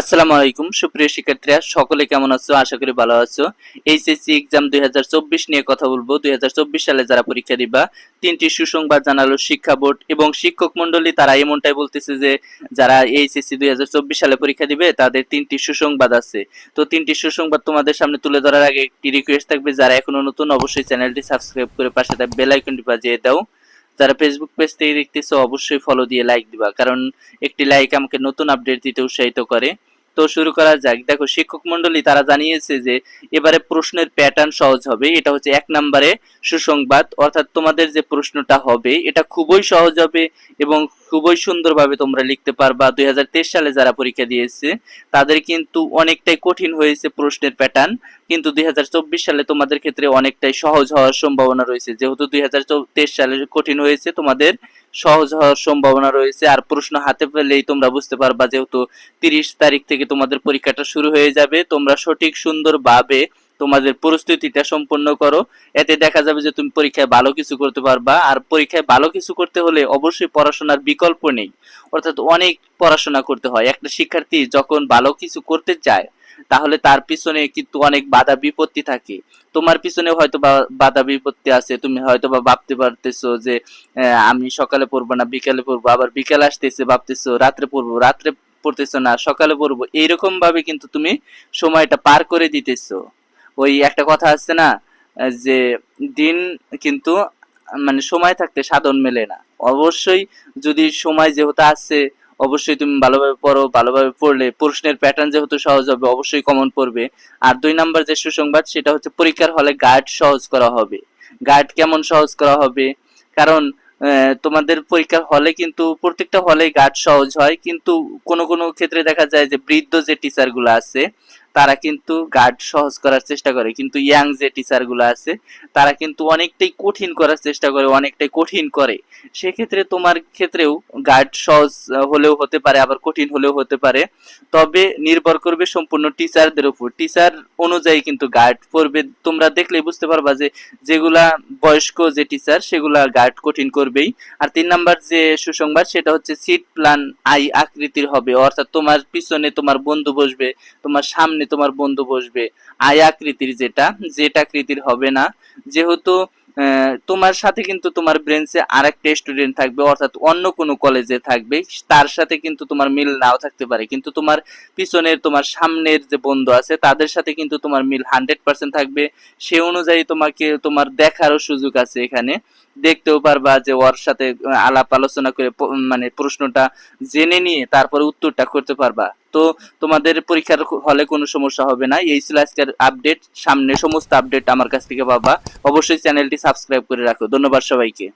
আসসালামু আলাইকুম, সুপ্রিয় শিক্ষার্থীরা, সকলে কেমন আছো? আশা করি ভালো আছো। এইচএসসি এক্সাম দুই হাজার চব্বিশ নিয়ে কথা বলব। দুই হাজার চব্বিশ সালে যারা পরীক্ষা দিবা, তিনটি সুসংবাদ জানালো শিক্ষা বোর্ড এবং শিক্ষক মন্ডলী তারা এমনটাই বলতেছে যে, যারা এইচএসসি দুই হাজার চব্বিশ সালে পরীক্ষা দিবে, তাদের তিনটি সুসংবাদ আছে। তো তিনটি সুসংবাদ তোমাদের সামনে তুলে ধরার আগে একটি রিকোয়েস্ট থাকবে, যারা এখনও নতুন, অবশ্যই চ্যানেলটি সাবস্ক্রাইব করে পাশে বেল আইকনটি বাজিয়ে দাও। যারা ফেসবুক পেজ থেকে দেখতেছো, অবশ্যই ফলো দিয়ে লাইক দিবা। কারণ একটি লাইক আমাকে নতুন আপডেট দিতে উৎসাহিত করে। তো শুরু করা যাক। দেখো, শিক্ষক মন্ডলী তারা জানিয়েছে যে এবারে প্রশ্নের প্যাটার্ন সহজ হবে। এটা হচ্ছে এক নম্বরে সুসংবাদ। অর্থাৎ তোমাদের যে প্রশ্নটা হবে, এটা খুবই সহজ হবে এবং খুবই সুন্দরভাবে তোমরা লিখতে পারবা। দুই হাজার তেইশ সালে যারা পরীক্ষা দিয়েছে, তাদের কিন্তু অনেকটাই কঠিন হয়েছে প্রশ্নের প্যাটার্ন কিন্তু দুই হাজার চব্বিশ সালে তোমাদের ক্ষেত্রে অনেকটাই সহজ হওয়ার সম্ভাবনা রয়েছে। যেহেতু দুই হাজার তেইশ সালে কঠিন হয়েছে তোমাদের সহজ হওয়ার সম্ভাবনা রয়েছে। আর প্রশ্ন হাতে পেলেই তোমরা বুঝতে পারবা যেহেতু তিরিশ তারিখ থেকে তোমাদের পরীক্ষাটা শুরু হয়ে যাবে। তোমরা সঠিক, সুন্দরভাবে তোমাদের প্রস্তুতিটা সম্পন্ন করো। এতে দেখা যাবে যে তুমি পরীক্ষায় ভালো কিছু করতে পারবা। আর পরীক্ষায় ভালো কিছু করতে হলে অবশ্যই পড়াশোনার বিকল্প নেই। অর্থাৎ অনেক পড়াশোনা করতে হয়। একটা শিক্ষার্থী যখন ভালো কিছু করতে চায় তাহলে তার পিছনে কিন্তু অনেক বাধা বিপত্তি থাকে। তোমার পিছনে হয়তো বাধা বিপত্তি আছে, তুমি হয়তো বা ভাবতে পারতেছো যে আমি সকালে পড়ব না, বিকালে পড়ব, আবার বিকাল আসতেছে, ভাবতেছো রাত্রে পড়ব, রাত্রে পড়তেছো না, সকালে পড়ব এইরকম ভাবে কিন্তু তুমি সময়টা পার করে দিতেছো। ওই একটা কথা আছে না, যে দিন কিন্তু মানে সময় থাকতে সাধন মেলে না। অবশ্যই যদি সময় যেহেতু আছে অবশ্যই তুমি ভালোভাবে পড়ো, ভালোভাবে পড়লে প্রশ্নের প্যাটার্ন যেহেতু সহজ হবে, অবশ্যই কমন পড়বে। আর দুই নাম্বার যে সুসংবাদ, সেটা হচ্ছে পরীক্ষার হলে গার্ড সহজ করা হবে। গার্ড কেমন সহজ করা হবে? কারণ তোমাদের পরীক্ষার হলে কিন্তু, প্রত্যেকটা হলে গার্ড সহজ হয়, কিন্তু কোনো কোনো ক্ষেত্রে দেখা যায় যে বৃদ্ধ যে টিচারগুলো আছে তারা কিন্তু গার্ড সহজ করার চেষ্টা করে। কিন্তু ইয়াং যে টিচারগুলো আছে, তারা কিন্তু অনেকটাই কঠিন করার চেষ্টা করে, অনেকটাই কঠিন করে। সেক্ষেত্রে তোমার ক্ষেত্রেও গার্ড সহজ হলেও হতে পারে, আবার কঠিন হলেও হতে পারে। তবে নির্ভর করবে সম্পূর্ণ টিচারদের উপর। টিচার অনুযায়ী কিন্তু গার্ড পড়বে তোমরা দেখলে বুঝতে পারবা যে, যেগুলা বয়স্ক যে টিচার সেগুলা গার্ড কঠিন করবেই। আর তিন নাম্বার যে সুসংবাদ, সেটা হচ্ছে সিট প্ল্যান আই আকৃতির হবে। অর্থাৎ তোমার পিছনে তোমার বন্ধু বসবে, তোমার সামনে তোমার বন্ধু বসবে। আই আকৃতির যেটা যেটা আকৃতির হবে না। যেহেতু তোমার সাথে কিন্তু তোমার ব্রেঞ্চে আরেকটা স্টুডেন্ট থাকবে, অর্থাৎ অন্য কোনো কলেজে থাকবে। তার সাথে কিন্তু তোমার মিল নাও থাকতে পারে। কিন্তু তোমার পিছনের, তোমার সামনের যে বন্ধু আছে, তাদের সাথে কিন্তু তোমার মিল হান্ড্রেড পার্সেন্ট থাকবে। সে অনুযায়ী তোমাকে, তোমার দেখারও সুযোগ আছে এখানে। দেখতেও পারবা যে ওর সাথে আলাপ আলোচনা করে মানে প্রশ্নটা জেনে নিয়ে তারপরে উত্তরটা করতে পারবা। তো তোমাদের পরীক্ষার হলে কোনো সমস্যা হবে না। এই ছিল আজকের আপডেট সামনে সমস্ত আপডেট আমার কাছ থেকে পাবা। অবশ্যই চ্যানেলটি সাবস্ক্রাইব করে রাখো। ধন্যবাদ সবাইকে।